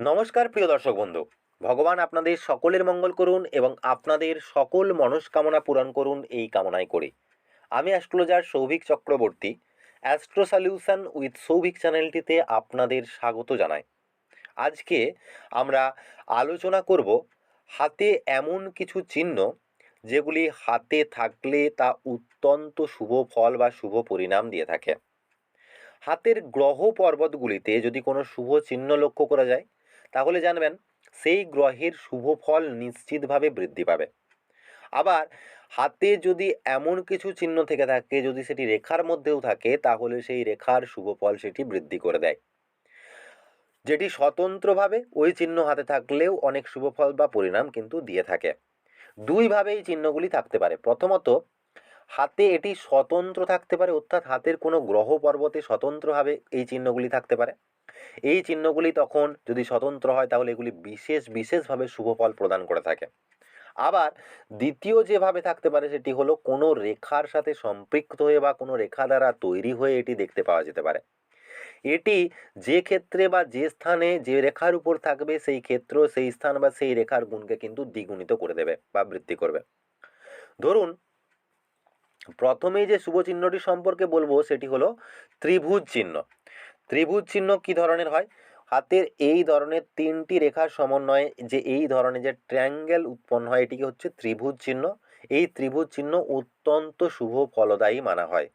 নমস্কার, প্রিয় দর্শক বন্ধু। ভগবান আপনাদের সকলের মঙ্গল করুন এবং আপনাদের সকল মনস্কামনা পূরণ করুন এই কামনাই করে। আমি astrologer Souvik Chakraborty, astro solution with Souvik চ্যানেলটিতে আপনাদের স্বাগত জানাই। আজকে আমরা আলোচনা করব হাতে এমন কিছু চিহ্ন যেগুলি হাতে থাকলে তা অত্যন্ত শুভ ফল বা শুভ পরিণাম দিয়ে থাকে। হাতের গ্রহ পর্বতগুলিতে যদি কোনো শুভ চিহ্ন লক্ষ্য করা যায় তাহলে জানবেন সেই গ্রহের শুভ ফল নিশ্চিতভাবে বৃদ্ধি পাবে। আবার হাতে যদি এমন কিছু চিহ্ন থেকে থাকে, যদি সেটি রেখার মধ্যেও থাকে, তাহলে সেই রেখার শুভ ফল সেটি বৃদ্ধি করে দেয়। যেটি স্বতন্ত্রভাবে ওই চিহ্ন হাতে থাকলেও অনেক শুভ ফল বা পরিণাম কিন্তু দিয়ে থাকে। দুইভাবে এই চিহ্নগুলি থাকতে পারে। প্রথমত, হাতে এটি স্বতন্ত্র থাকতে পারে, অর্থাৎ হাতের কোনো গ্রহ পর্বতে স্বতন্ত্রভাবে এই চিহ্নগুলি থাকতে পারে। এই চিহ্নগুলি তখন যদি স্বতন্ত্র হয়, তাহলে এগুলি বিশেষ, বিশেষভাবে শুভ ফল প্রদান করে থাকে। আবার দ্বিতীয় যেভাবে থাকতে পারে, সেটি হলো কোনো রেখার সাথে সম্পৃক্ত হয়ে বা কোনো রেখা দ্বারা তৈরি হয়ে এটি দেখতে পাওয়া যেতে পারে। এটি যে ক্ষেত্রে বা যে স্থানে যে রেখার উপর থাকবে, সেই ক্ষেত্র, সেই স্থান বা সেই রেখার গুণকে কিন্তু দ্বিগুণিত করে দেবে বা বৃদ্ধি করবে। ধরুন, প্রথমেই যে শুভ চিহ্নটি সম্পর্কে বলব, সেটি হলো ত্রিভুজ চিহ্ন। ত্রিভুজ চিহ্ন কি ধরনের হয়? হাতের এই ধরনের তিনটি রেখার সমন্বয়ে যে এই ধরনের যে ট্রায়াঙ্গেল উৎপন্ন হয়, এটিকে হচ্ছে ত্রিভুজ চিহ্ন। এই ত্রিভুজ চিহ্ন অত্যন্ত শুভ ফলদায়ী মানা হয়।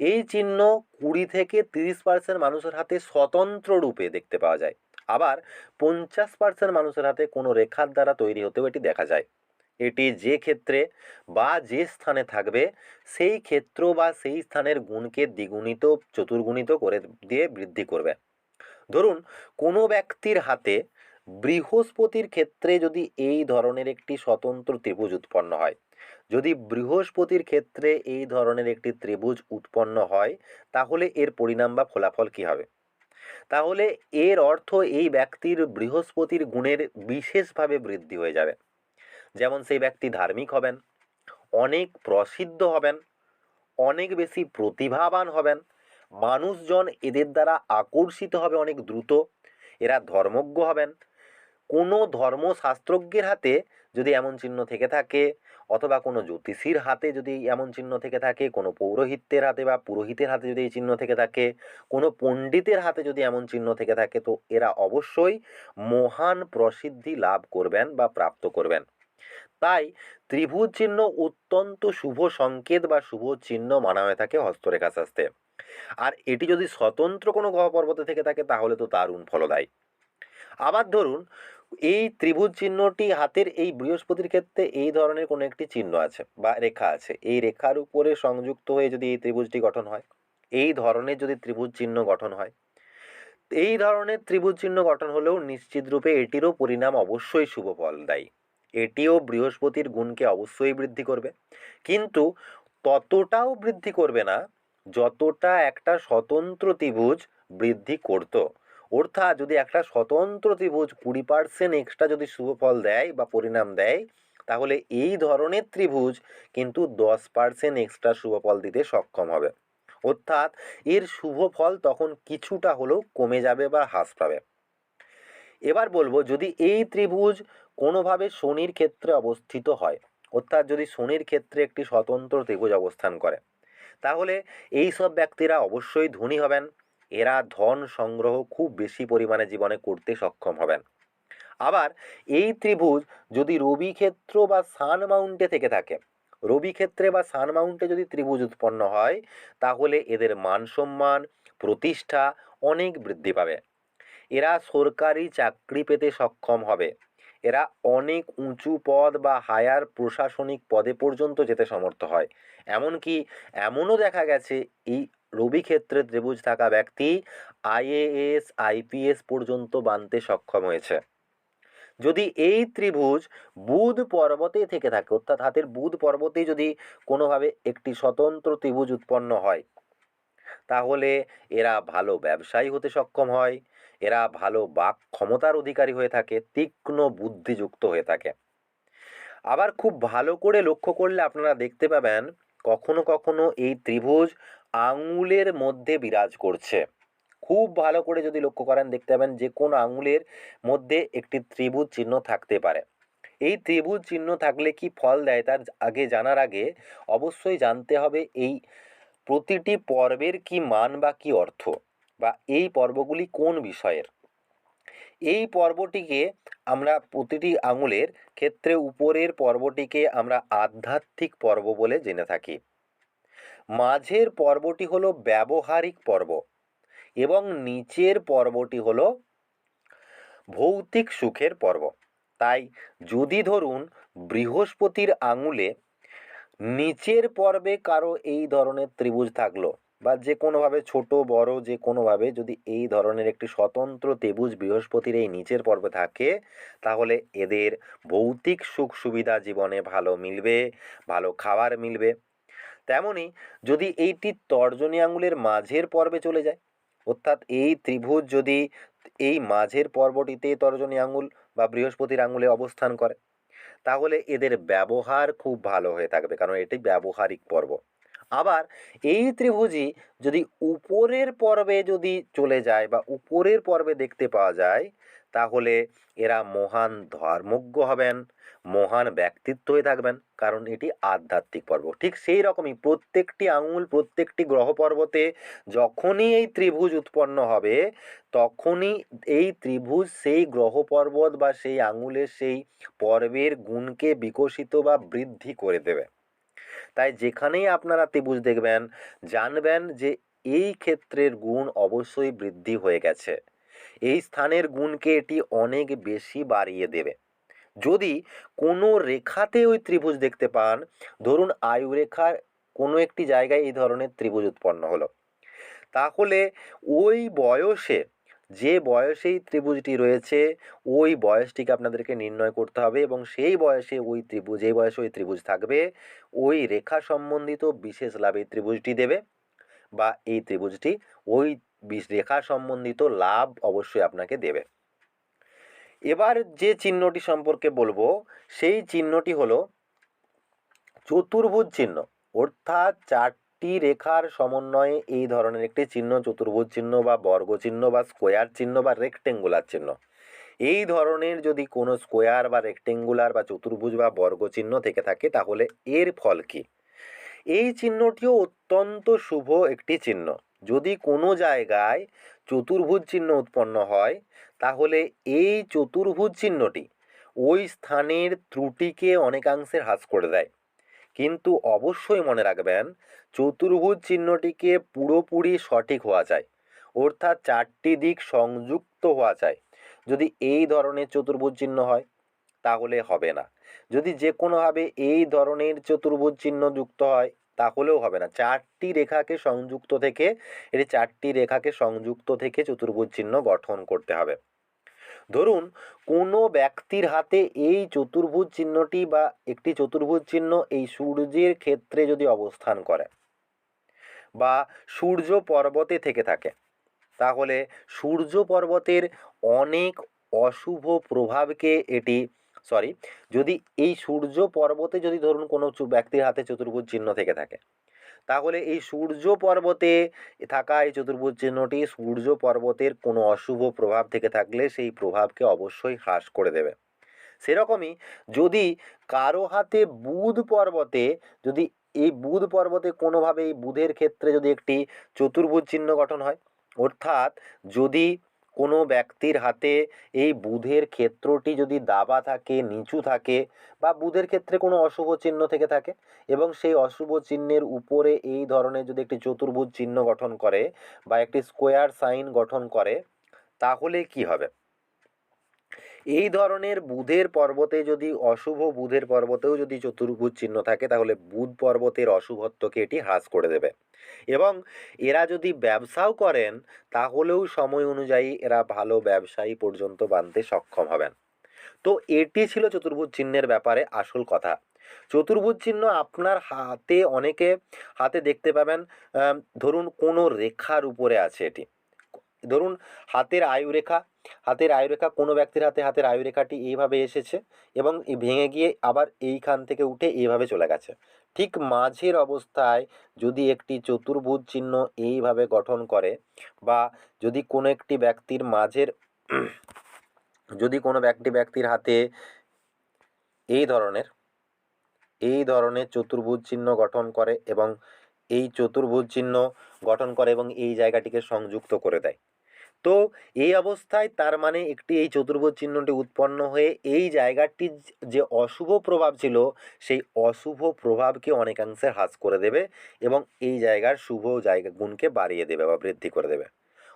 এই চিহ্ন কুড়ি থেকে তিরিশ পার্সেন্ট মানুষের হাতে স্বতন্ত্র রূপে দেখতে পাওয়া যায়। আবার পঞ্চাশ পার্সেন্ট মানুষের হাতে কোনো রেখার দ্বারা তৈরি হতেও এটি দেখা যায়। এটি যে ক্ষেত্রে বা যে স্থানে থাকবে, সেই ক্ষেত্র বা সেই স্থানের গুণকে দ্বিগুণিত, চতুর্গুণিত করে দিয়ে বৃদ্ধি করবে। ধরুন, কোনো ব্যক্তির হাতে বৃহস্পতির ক্ষেত্রে যদি এই ধরনের একটি স্বতন্ত্র ত্রিভুজ উৎপন্ন হয়, যদি বৃহস্পতির ক্ষেত্রে এই ধরনের একটি ত্রিভুজ উৎপন্ন হয়, তাহলে এর পরিণাম বা ফলাফল কী হবে? তাহলে এর অর্থ এই ব্যক্তির বৃহস্পতির গুণের বিশেষভাবে বৃদ্ধি হয়ে যাবে। যেমন সেই ব্যক্তি ধার্মিক হবেন, অনেক প্রসিদ্ধ হবেন, অনেক বেশি প্রতিভাবান হবেন, মানুষজন এদের দ্বারা আকর্ষিত হবে অনেক দ্রুত, এরা ধর্মজ্ঞ হবেন। কোনো ধর্মশাস্ত্রজ্ঞের হাতে যদি এমন চিহ্ন থেকে থাকে, অথবা কোনো জ্যোতিষীর হাতে যদি এমন চিহ্ন থেকে থাকে, কোনো পৌরোহিত্যের হাতে বা পুরোহিতের হাতে যদি এই চিহ্ন থেকে থাকে, কোনো পণ্ডিতের হাতে যদি এমন চিহ্ন থেকে থাকে, তো এরা অবশ্যই মহান প্রসিদ্ধি লাভ করবেন বা প্রাপ্ত করবেন। তাই ত্রিভুজ চিহ্ন অত্যন্ত শুভ সংকেত বা শুভ চিহ্ন মানা হয়ে থাকে হস্তরেখা শাস্ত্রে আর এটি যদি স্বতন্ত্র কোনো গ্রহ পর্বতে থেকে থাকে, তাহলে তো দারুণ ফলদায়ী আবার ধরুন, এই ত্রিভুজ চিহ্নটি হাতের এই বৃহস্পতির ক্ষেত্রে এই ধরনের কোনো একটি চিহ্ন আছে বা রেখা আছে। এই রেখার উপরে সংযুক্ত হয়ে যদি এই ত্রিভুজটি গঠন হয়, এই ধরনের যদি ত্রিভুজ চিহ্ন গঠন হয়, এই ধরনের ত্রিভুজ চিহ্ন গঠন হলেও নিশ্চিত রূপে এটিরও পরিণাম অবশ্যই শুভ ফল দেয় এটিও বৃহস্পতির গুণকে অবশ্যই বৃদ্ধি করবে। কিন্তু ততটাও বৃদ্ধি করবে না যতটা একটা স্বতন্ত্র ত্রিভুজ বৃদ্ধি করত। অর্থাৎ যদি একটা স্বতন্ত্র ত্রিভুজ কুড়ি পার্সেন্ট এক্সট্রা যদি শুভ ফল দেয় বা পরিণাম দেয়, তাহলে এই ধরনের ত্রিভুজ কিন্তু দশ পার্সেন্ট এক্সট্রা শুভ ফল দিতে সক্ষম হবে। অর্থাৎ এর শুভ ফল তখন কিছুটা হলেও কমে যাবে বা হ্রাস পাবে। এবার বলব, যদি এই ত্রিভুজ কোনোভাবে শনির ক্ষেত্রে অবস্থিত হয়, অর্থাৎ যদি শনির ক্ষেত্রে একটি স্বতন্ত্র ত্রিভুজ অবস্থান করে, তাহলে এই সব ব্যক্তিরা অবশ্যই ধনী হবেন। এরা ধন সংগ্রহ খুব বেশি পরিমাণে জীবনে করতে সক্ষম হবেন। আবার এই ত্রিভুজ যদি রবি ক্ষেত্র বা সান মাউন্টে থেকে থাকে, রবি ক্ষেত্রে বা সান মাউন্টে যদি ত্রিভুজ উৎপন্ন হয়, তাহলে এদের মান সম্মান, প্রতিষ্ঠা অনেক বৃদ্ধি পাবে। এরা সরকারি চাকরি পেতে সক্ষম হবে। এরা অনেক উঁচু পদ বা হায়ার প্রশাসনিক পদে পর্যন্ত যেতে সমর্থ হয়। এমনকি এমনও দেখা গেছে, এই রবি ক্ষেত্রে ত্রিভুজ থাকা ব্যক্তি আইএএস, আইপিএস পর্যন্ত বানতে সক্ষম হয়েছে। যদি এই ত্রিভুজ বুধ পর্বতে থেকে থাকে, অর্থাৎ হাতের বুধ পর্বতে যদি কোনোভাবে একটি স্বতন্ত্র ত্রিভুজ উৎপন্ন হয় তাহলে এরা ভালো ব্যবসায়ী হতে সক্ষম হয়। এরা ভালো বাক ক্ষমতার অধিকারী হয়ে থাকে, তীক্ষ্ণ বুদ্ধিযুক্ত হয়ে থাকে। আবার খুব ভালো করে লক্ষ্য করলে আপনারা দেখতে পাবেন, কখনো কখনো এই ত্রিভুজ আঙুলের মধ্যে বিরাজ করছে। খুব ভালো করে যদি লক্ষ্য করেন, দেখতে পাবেন যে কোন আঙুলের মধ্যে একটি ত্রিভুজ চিহ্ন থাকতে পারে। এই ত্রিভুজ চিহ্ন থাকলে কি ফল দেয়, তার আগে জানার আগে অবশ্যই জানতে হবে এই প্রতিটি পর্বের কি মান বা কি অর্থ? বা এই পর্বগুলি কোন বিষয়ের? এই পর্বটিকে আমরা প্রতিটি আঙুলের ক্ষেত্রে উপরের পর্বটিকে আমরা আধ্যাত্মিক পর্ব বলে জেনে থাকি। মাঝের পর্বটি হলো ব্যবহারিক পর্ব এবং নিচের পর্বটি হলো ভৌতিক সুখের পর্ব। তাই যদি ধরুন বৃহস্পতির আঙুলে নিচের পর্বে কারও এই ধরনের ত্রিভুজ থাকল বা যে কোনোভাবে ছোট, বড়, যে কোনোভাবে যদি এই ধরনের একটি স্বতন্ত্র ত্রিভুজ বৃহস্পতির এই নিচের পর্বে থাকে, তাহলে এদের ভৌতিক সুখ সুবিধা জীবনে ভালো মিলবে, ভালো খাবার মিলবে। তেমনি যদি এইটি তর্জনী আঙুলের মাঝের পর্বে চলে যায়, অর্থাৎ এই ত্রিভুজ যদি এই মাঝের পর্বটিতে তর্জনী আঙুল বা বৃহস্পতির আঙুলে অবস্থান করে তাহলে এদের ব্যবহার খুব ভালো হয়ে থাকবে, কারণ এটি ব্যবহারিক পর্ব। আবার এই ত্রিভুজই যদি উপরের পর্বে যদি চলে যায় বা উপরের পর্বে দেখতে পাওয়া যায় তাহলে এরা মহান ধর্মজ্ঞ হবেন, মহান ব্যক্তিত্ব হয়ে থাকবেন, কারণ এটি আধ্যাত্মিক পর্ব। ঠিক সেই রকমই প্রত্যেকটি আঙুল, প্রত্যেকটি গ্রহ পর্বতে যখনই এই ত্রিভুজ উৎপন্ন হবে, তখনই এই ত্রিভুজ সেই গ্রহ পর্বত বা সেই আঙুলের সেই পর্বের গুণকে বিকশিত বা বৃদ্ধি করে দেবে। তাই যেখানেই আপনারা ত্রিভুজ দেখবেন, জানবেন যে এই ক্ষেত্রের গুণ অবশ্যই বৃদ্ধি হয়ে গেছে। এই স্থানের গুণকে এটি অনেক বেশি বাড়িয়ে দেবে। যদি কোনো রেখাতে ওই ত্রিভুজ দেখতে পান, ধরুন আয়ু রেখার কোনো একটি জায়গায় এই ধরনের ত্রিভুজ উৎপন্ন হলো। তাহলে ওই বয়সে, যে বয়সেই ত্রিভুজটি রয়েছে, ওই বয়সটিকে আপনাদেরকে নির্ণয় করতে হবে এবং সেই বয়সে ওই ত্রিভুজ, যে বয়সে ওই ত্রিভুজ থাকবে, ওই রেখা সম্বন্ধিত বিশেষ লাভ এই ত্রিভুজটি দেবে বা এই ত্রিভুজটি ওই রেখা সম্বন্ধিত লাভ অবশ্যই আপনাকে দেবে। এবার যে চিহ্নটি সম্পর্কে বলব, সেই চিহ্নটি হলো চতুর্ভুজ চিহ্ন। অর্থাৎ চারটি রেখার সমন্বয়ে এই ধরনের একটি চিহ্ন, চতুর্ভুজ চিহ্ন বা বর্গ চিহ্ন বা স্কোয়ার চিহ্ন বা রেক্টেঙ্গুলার চিহ্ন। এই ধরনের যদি কোনো স্কোয়ার বা রেক্টেঙ্গুলার বা চতুর্ভুজ বা বর্গ চিহ্ন থেকে থাকে, তাহলে এর ফল কী? এই চিহ্নটিও অত্যন্ত শুভ একটি চিহ্ন। যদি কোনো জায়গায় চতুর্ভুজ চিহ্ন উৎপন্ন হয়, তাহলে এই চতুর্ভুজ চিহ্নটি ওই স্থানের ত্রুটিকে অনেকাংশে হ্রাস করে দেয়। কিন্তু অবশ্যই মনে রাখবেন, চতুর্ভুজ চিহ্নটিকে পুরোপুরি সঠিক হওয়া চাই, অর্থাৎ চারটি দিক সংযুক্ত হওয়া চাই। যদি এই ধরনের চতুর্ভুজ চিহ্ন হয়, তাহলে হবে না। যদি যে কোনোভাবে এই ধরনের চতুর্ভুজ চিহ্ন যুক্ত হয় তাহলেও হবে না। চারটি রেখাকে সংযুক্ত থেকে এটি চারটি রেখাকে সংযুক্ত থেকে চতুর্ভুজ চিহ্ন গঠন করতে হবে। ধরুন, কোনো ব্যক্তির হাতে এই চতুর্ভুজ চিহ্নটি বা একটি চতুর্ভুজ চিহ্ন এই সূর্যের ক্ষেত্রে যদি অবস্থান করে বা সূর্য পর্বতে থেকে থাকে, তাহলে সূর্য পর্বতের অনেক অশুভ প্রভাবকে এটি সরি যদি এই সূর্য পর্বতে যদি ধরুন কোনো ব্যক্তির হাতে চতুর্ভুজ চিহ্ন থেকে থাকে, তাহলে এই সূর্য পর্বতে থাকা এই চতুর্ভুজ চিহ্নটি সূর্য পর্বতের কোনো অশুভ প্রভাব থেকে থাকলে সেই প্রভাবকে অবশ্যই হ্রাস করে দেবে। সেরকমই যদি কারও হাতে বুধ পর্বতে, যদি এই বুধ পর্বতে কোনোভাবে এই বুধের ক্ষেত্রে যদি একটি চতুর্ভুজ চিহ্ন গঠন হয়, অর্থাৎ যদি কোনো ব্যক্তির হাতে এই বুধের ক্ষেত্রটি যদি দাবা থাকে, নিচু থাকে বা বুধের ক্ষেত্রে কোনো অশুভ চিহ্ন থেকে থাকে এবং সেই অশুভ চিহ্নের উপরে এই ধরনের যদি একটি চতুর্ভুজ চিহ্ন গঠন করে বা একটি স্কোয়ার সাইন গঠন করে, তাহলে কি হবে? এই ধরনের বুধের পর্বতে যদি, অশুভ বুধের পর্বতেও যদি চতুর্ভুজ চিহ্ন থাকে, তাহলে বুধ পর্বতের অশুভত্বকে এটি হ্রাস করে দেবে। এবং এরা যদি ব্যবসাও করেন, তাহলেও সময় অনুযায়ী এরা ভালো ব্যবসায়ী পর্যন্ত বানতে সক্ষম হবেন। তো এটি ছিল চতুর্ভুজ চিহ্নের ব্যাপারে আসল কথা। চতুর্ভুজ চিহ্ন আপনার হাতে, অনেকে হাতে দেখতে পাবেন ধরুন কোনো রেখার উপরে আছে এটি। ধরুন, হাতের আয়ুরেখা হাতের আয়ুরেখা, কোনো ব্যক্তির হাতে হাতের আয়ুরেখাটি এইভাবে এসেছে এবং ভেঙে গিয়ে আবার এইখান থেকে উঠে এইভাবে চলে গেছে। ঠিক মাঝের অবস্থায় যদি একটি চতুর্ভুজ চিহ্ন এইভাবে গঠন করে বা যদি কোনো একটি ব্যক্তির মাঝের, যদি কোনো ব্যক্তি ব্যক্তির হাতে এই ধরনের এই ধরনের চতুর্ভুজ চিহ্ন গঠন করে এবং এই চতুর্ভুজ চিহ্ন গঠন করে এবং এই জায়গাটিকে সংযুক্ত করে দেয়। তো এই অবস্থায় তার মানে একটি এই চতুর্ভুজ চিহ্নটি উৎপন্ন হয়ে এই জায়গাটির যে অশুভ প্রভাব ছিল, সেই অশুভ প্রভাবকে অনেকাংশে হ্রাস করে দেবে এবং এই জায়গার শুভ জায়গা গুণকে বাড়িয়ে দেবে বা বৃদ্ধি করে দেবে।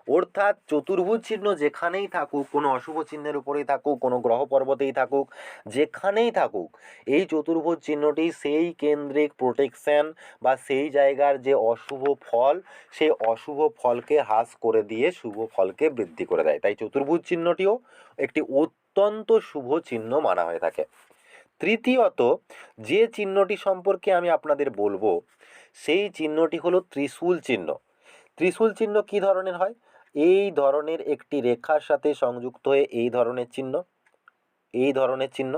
অর্থাৎ চতুর্ভুজ চিহ্ন যেখানেই থাকুক, কোনো অশুভ চিহ্নের উপরেই থাকুক, কোনো গ্রহ পর্বতেই থাকুক, যেখানেই থাকুক, এই চতুর্ভুজ চিহ্নটি সেই কেন্দ্রিক প্রোটেকশন বা সেই জায়গার যে অশুভ ফল, সেই অশুভ ফলকে হ্রাস করে দিয়ে শুভ ফলকে বৃদ্ধি করে দেয়। তাই চতুর্ভুজ চিহ্নটিও একটি অত্যন্ত শুভ চিহ্ন মানা হয়ে থাকে। তৃতীয়ত, যে চিহ্নটি সম্পর্কে আমি আপনাদের বলব, সেই চিহ্নটি হলো ত্রিশূল চিহ্ন। ত্রিশূল চিহ্ন কী ধরনের হয়? এই ধরনের একটি রেখার সাথে সংযুক্ত হয়ে এই ধরনের চিহ্ন, এই ধরনের চিহ্ন,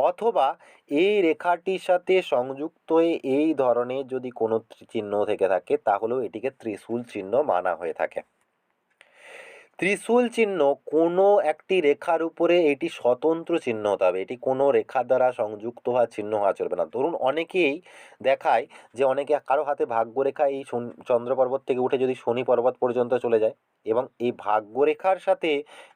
অথবা এই রেখাটির সাথে সংযুক্ত হয়ে এই ধরনের যদি কোনো চিহ্ন থেকে থাকে, তাহলেও এটিকে ত্রিশূল চিহ্ন মানা হয়ে থাকে। ত্রিশূল চিহ্ন কোনো একটি রেখার উপরে এটি স্বতন্ত্র চিহ্ন হতে হবে। এটি কোনো রেখা দ্বারা সংযুক্ত হওয়া চিহ্ন হওয়া চলবে না। ধরুন অনেকেই দেখায় যে অনেকে কারও হাতে ভাগ্যরেখা এই চন্দ্র পর্বত থেকে উঠে যদি শনি পর্বত পর্যন্ত চলে যায় এবং এই ভাগ্যরেখার সাথে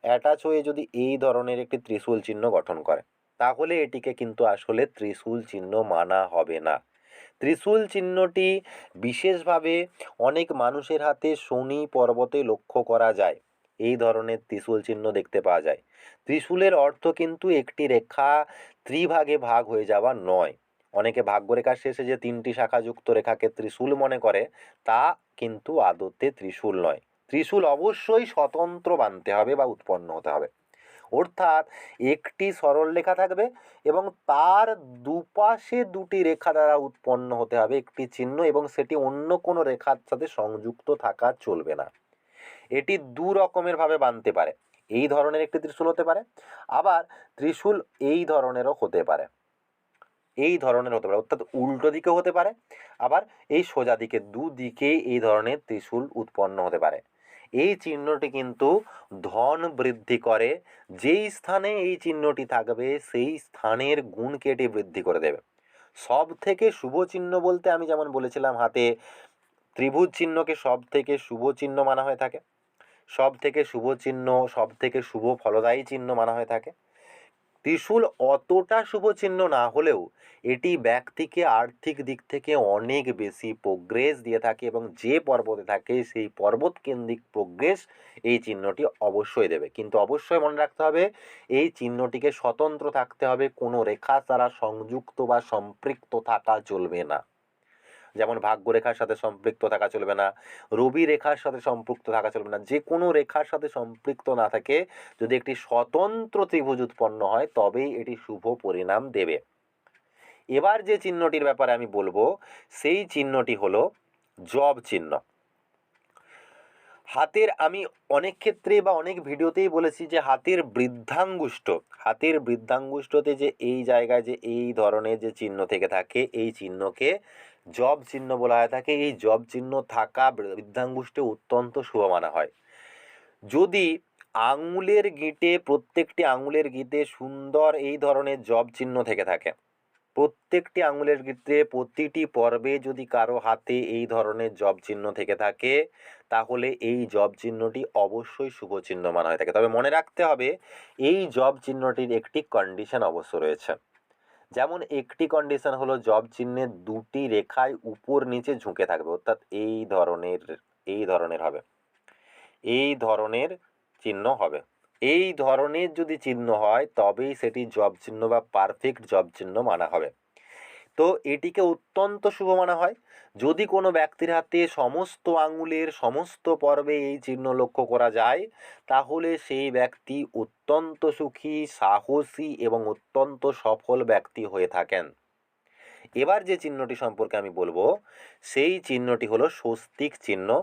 অ্যাটাচ হয়ে যদি এই ধরনের একটি ত্রিশূল চিহ্ন গঠন করে, তাহলে এটিকে কিন্তু আসলে ত্রিশূল চিহ্ন মানা হবে না। ত্রিশূল চিহ্নটি বিশেষভাবে অনেক মানুষের হাতে শনি পর্বতে লক্ষ্য করা যায়। এই ধরনের ত্রিশূল চিহ্ন দেখতে পাওয়া যায়। ত্রিশূলের অর্থ কিন্তু একটি রেখা ত্রিভাগে ভাগ হয়ে যাওয়া নয়। অনেকে ভাগ্যরেখার শেষে যে তিনটি শাখাযুক্ত রেখাকে ত্রিশূল মনে করে, তা কিন্তু আদতে ত্রিশূল নয়। ত্রিশূল অবশ্যই স্বতন্ত্র বানতে হবে বা উৎপন্ন হতে হবে। অর্থাৎ একটি সরল রেখা থাকবে এবং তার দুপাশে দুটি রেখা দ্বারা উৎপন্ন হতে হবে একটি চিহ্ন এবং সেটি অন্য কোনো রেখার সাথে সংযুক্ত থাকা চলবে না। এটি দু রকমের ভাবে বানতে পারে। এই ধরনের একটি ত্রিশূল হতে পারে, আবার ত্রিশূল এই ধরনেরও হতে পারে। এই ধরনের হতে পারে, অর্থাৎ উল্টো দিকেও হতে পারে, আবার এই সোজা দিকে দুদিকেই এই ধরনের ত্রিশূল উৎপন্ন হতে পারে। এই চিহ্নটি কিন্তু ধন বৃদ্ধি করে, যেই স্থানে এই চিহ্নটি থাকবে, সেই স্থানের গুণকে এটি বৃদ্ধি করে দেবে। সব থেকে শুভ চিহ্ন বলতে আমি যেমন বলেছিলাম, হাতে ত্রিভুজ চিহ্নকে সব থেকে শুভ চিহ্ন মানা হয়ে থাকে। সব থেকে শুভ চিহ্ন সব থেকে শুভ ফলদায়ী চিহ্ন মানা হয়ে থাকে। ত্রিশূল অতটা শুভ চিহ্ন না হলেও এটি ব্যক্তিকে আর্থিক দিক থেকে অনেক বেশি প্রোগ্রেস দিয়ে থাকে এবং যে পর্বতে থাকে সেই পর্বত কেন্দ্রিক প্রোগ্রেস এই চিহ্নটি অবশ্যই দেবে। কিন্তু অবশ্যই মনে রাখতে হবে, এই চিহ্নটিকে স্বতন্ত্র থাকতে হবে, কোনো রেখা দ্বারা সংযুক্ত বা সম্পৃক্ত থাকা চলবে না। যেমন ভাগ্যরেখার সাথে সম্পৃক্ত থাকা চলবে না, রবি রেখার সাথে সম্পৃক্ত থাকা চলবে না যে কোনো রেখার সাথে সম্পৃক্ত না থাকে, যদি একটি স্বতন্ত্র ত্রিভুজ উৎপন্ন হয়, তবেই এটি শুভ পরিণাম দেবে। এবার যে চিহ্নটির ব্যাপারে আমি বলব, সেই চিহ্নটি হলো জব চিহ্ন। হাতের, আমি অনেক ক্ষেত্রে বা অনেক ভিডিওতেই বলেছি যে হাতের বৃদ্ধাঙ্গুষ্ঠ, হাতের বৃদ্ধাঙ্গুষ্ঠতে যে এই জায়গায় যে এই ধরনের যে চিহ্ন থেকে থাকে, এই চিহ্নকে জব চিহ্ন বলা হয়ে থাকে এই জব চিহ্ন থাকা বৃদ্ধাঙ্গুষ্ঠে অত্যন্ত শুভ মানা হয়। যদি আঙুলের গিঁটে, প্রত্যেকটি আঙুলের গিঁটে সুন্দর এই ধরনের জব চিহ্ন থেকে থাকে। প্রত্যেকটি আঙুলের গিঁটে প্রতিটি পর্বে যদি কারও হাতে এই ধরনের জব চিহ্ন থেকে থাকে, তাহলে এই জব চিহ্নটি অবশ্যই শুভ চিহ্ন মানা হয়ে থাকে। তবে মনে রাখতে হবে, এই জব চিহ্নটির একটি কন্ডিশন অবশ্য রয়েছে। যেমন একটি কন্ডিশন হলো জব চিহ্নে দুটি রেখায় উপর নিচে ঝুঁকে থাকবে, অর্থাৎ এই ধরনের এই ধরনের হবে। এই ধরনের চিহ্ন হবে। এই ধরনের যদি চিহ্ন হয়, তবেই সেটি জব চিহ্ন বা পারফেক্ট জব চিহ্ন মানা হবে। তো এটিকে অত্যন্ত শুভ মানা হয়। যদি কোনো ব্যক্তির হাতে সমস্ত আঙুলের সমস্ত পর্বে এই চিহ্ন লক্ষ্য করা যায়, তাহলে সেই ব্যক্তি অত্যন্ত সুখী, সাহসী এবং অত্যন্ত সফল ব্যক্তি হয়ে থাকেন। এবার যে চিহ্নটি সম্পর্কে আমি বলব, সেই চিহ্নটি হলো স্বস্তিক চিহ্ন।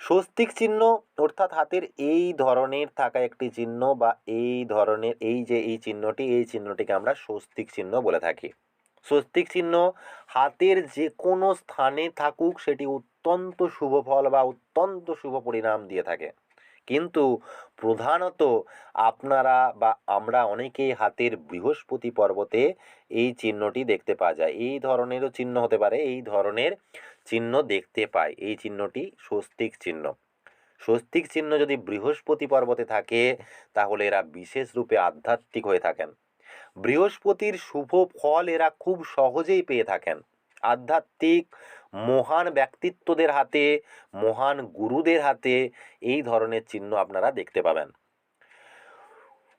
স্বস্তিক চিহ্ন অর্থাৎ হাতের এই ধরনের থাকা একটি চিহ্ন বা এই ধরনের এই যে এই চিহ্নটি, এই চিহ্নটিকে আমরা স্বস্তিক চিহ্ন বলে থাকি। স্বস্তিক চিহ্ন হাতের যে কোনো স্থানে থাকুক, সেটি অত্যন্ত শুভ ফল বা অত্যন্ত শুভ পরিণাম দিয়ে থাকে। কিন্তু প্রধানত আপনারা বা আমরা অনেকেই হাতের বৃহস্পতি পর্বতে এই চিহ্নটি দেখতে পাওয়া যায়। এই ধরনেরও চিহ্ন হতে পারে, এই ধরনের চিহ্ন দেখতে পাই। এই চিহ্নটি স্বস্তিক চিহ্ন। স্বস্তিক চিহ্ন যদি বৃহস্পতি পর্বতে থাকে, তাহলে এরা বিশেষ রূপে আধ্যাত্মিক হয়ে থাকেন। বৃহস্পতির শুভ ফল এরা খুব সহজেই পেয়ে থাকেন। আধ্যাত্মিক, মহান ব্যক্তিত্বদের হাতে, মহান গুরুদের হাতে এই ধরনের চিহ্ন আপনারা দেখতে পাবেন।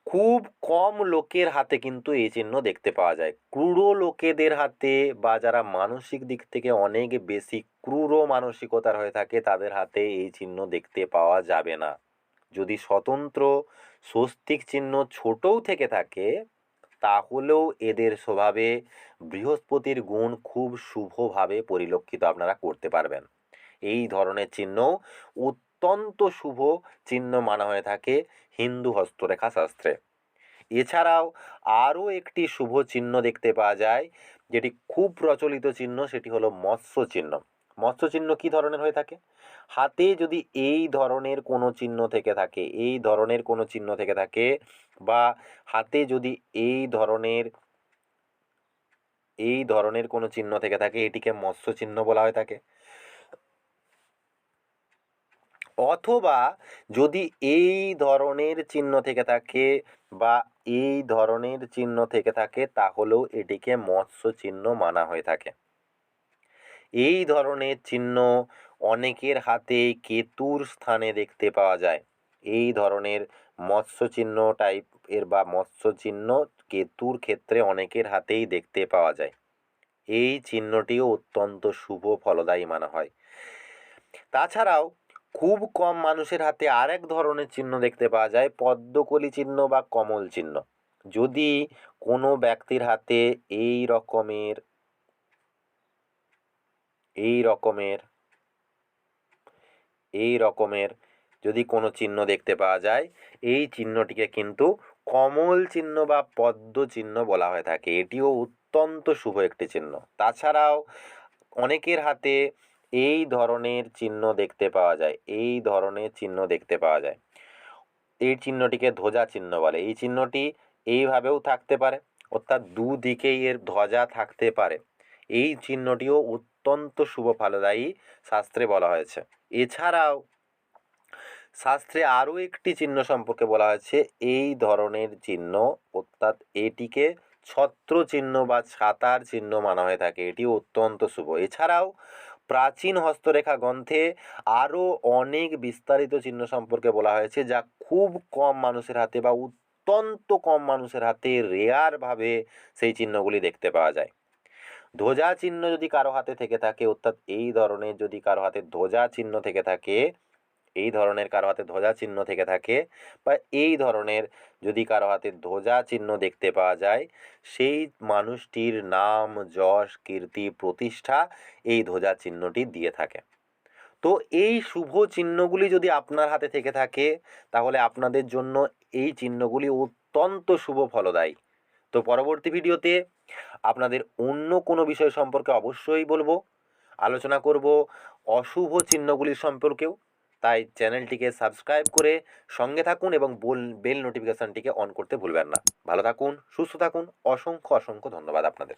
খুব কম লোকের হাতে কিন্তু এই চিহ্ন দেখতে পাওয়া যায়। ক্রূর লোকেদের হাতে বা যারা মানসিক দিক থেকে অনেক বেশি ক্রূর মানসিকতার হয়ে থাকে, তাদের হাতে এই চিহ্ন দেখতে পাওয়া যাবে না। যদি স্বতন্ত্র, স্বস্তিক চিহ্ন ছোটও থেকে থাকে তাহলেও এদের স্বভাবে বৃহস্পতির গুণ খুব শুভভাবে পরিলক্ষিত আপনারা করতে পারবেন। এই ধরনের চিহ্ন অত্যন্ত শুভ চিহ্ন মানা হয়ে থাকে হিন্দু হস্তরেখা শাস্ত্রে। এছাড়াও আরও একটি শুভ চিহ্ন দেখতে পাওয়া যায়, যেটি খুব প্রচলিত চিহ্ন, সেটি হলো মৎস্য চিহ্ন। মৎস্য চিহ্ন কী ধরনের হয়ে থাকে? হাতে যদি এই ধরনের কোনো চিহ্ন থেকে থাকে, এই ধরনের কোনো চিহ্ন থেকে থাকে বা হাতে যদি এই ধরনের এই ধরনের কোনো চিহ্ন থেকে থাকে, এটিকে মৎস্য চিহ্ন বলা হয়ে থাকে। অথবা যদি এই ধরনের চিহ্ন থেকে থাকে বা এই ধরনের চিহ্ন থেকে থাকে, তাহলেও এটিকে মৎস্য চিহ্ন মানা হয়ে থাকে। এই ধরনের চিহ্ন অনেকের হাতে কেতুর স্থানে দেখতে পাওয়া যায়। এই ধরনের মৎস্য চিহ্ন টাইপের বা মৎস্য চিহ্ন কেতুর ক্ষেত্রে অনেকের হাতেই দেখতে পাওয়া যায়। এই চিহ্নটিও অত্যন্ত শুভ ফলদায়ী মানা হয়। তাছাড়াও খুব কম মানুষের হাতে আরেক ধরনের চিহ্ন দেখতে পাওয়া যায়, পদ্মকলি চিহ্ন বা কমল চিহ্ন। যদি কোনো ব্যক্তির হাতে এই রকমের এই রকমের এই রকমের যদি কোনো চিহ্ন দেখতে পাওয়া যায়, এই চিহ্নটিকে কিন্তু কমল চিহ্ন বা পদ্ম চিহ্ন বলা হয়ে থাকে। এটিও অত্যন্ত শুভ একটি চিহ্ন। তাছাড়াও অনেকের হাতে এই ধরনের চিহ্ন দেখতে পাওয়া যায়, এই ধরনের চিহ্ন দেখতে পাওয়া যায়। এই চিহ্নটিকে ধ্বজা চিহ্ন বলে। এই চিহ্নটি এইভাবেও থাকতে পারে, অর্থাৎ দুদিকেই এর ধ্বজা থাকতে পারে। এই চিহ্নটিও অত্যন্ত শুভ ফলদায়ী শাস্ত্রে বলা হয়েছে। এছাড়াও শাস্ত্রে আরও একটি চিহ্ন সম্পর্কে বলা হয়েছে, এই ধরনের চিহ্ন অর্থাৎ এটিকে ছত্র চিহ্ন বা ছাতার চিহ্ন মানা হয়ে থাকে। এটি অত্যন্ত শুভ। এছাড়াও প্রাচীন হস্তরেখা গ্রন্থে আরও অনেক বিস্তারিত চিহ্ন সম্পর্কে বলা হয়েছে, যা খুব কম মানুষের হাতে বা অত্যন্ত কম মানুষের হাতে রেয়ারভাবে সেই চিহ্নগুলি দেখতে পাওয়া যায়। ধ্বজা চিহ্ন যদি কারও হাতে থেকে থাকে, অর্থাৎ এই ধরনের যদি কারও হাতে ধ্বজা চিহ্ন থেকে থাকে এই ধরনের কারও হাতে ধ্বজা চিহ্ন থেকে থাকে বা এই ধরনের যদি কারও হাতে ধ্বজা চিহ্ন দেখতে পাওয়া যায়, সেই মানুষটির নাম, যশ, কীর্তি, প্রতিষ্ঠা এই ধ্বজা চিহ্নটি দিয়ে থাকে। তো এই শুভ চিহ্নগুলি যদি আপনার হাতে থেকে থাকে, তাহলে আপনাদের জন্য এই চিহ্নগুলি অত্যন্ত শুভ ফলদায়ী। তো পরবর্তী ভিডিওতে আপনাদের অন্য কোনো বিষয় সম্পর্কে অবশ্যই বলব। আলোচনা করব অশুভ চিহ্নগুলির সম্পর্কেও। তাই চ্যানেলটিকে সাবস্ক্রাইব করে সঙ্গে থাকুন এবং বোল নোটিফিকেশানটিকে অন করতে ভুলবেন না। ভালো থাকুন, সুস্থ থাকুন, অসংখ্য অসংখ্য ধন্যবাদ আপনাদের।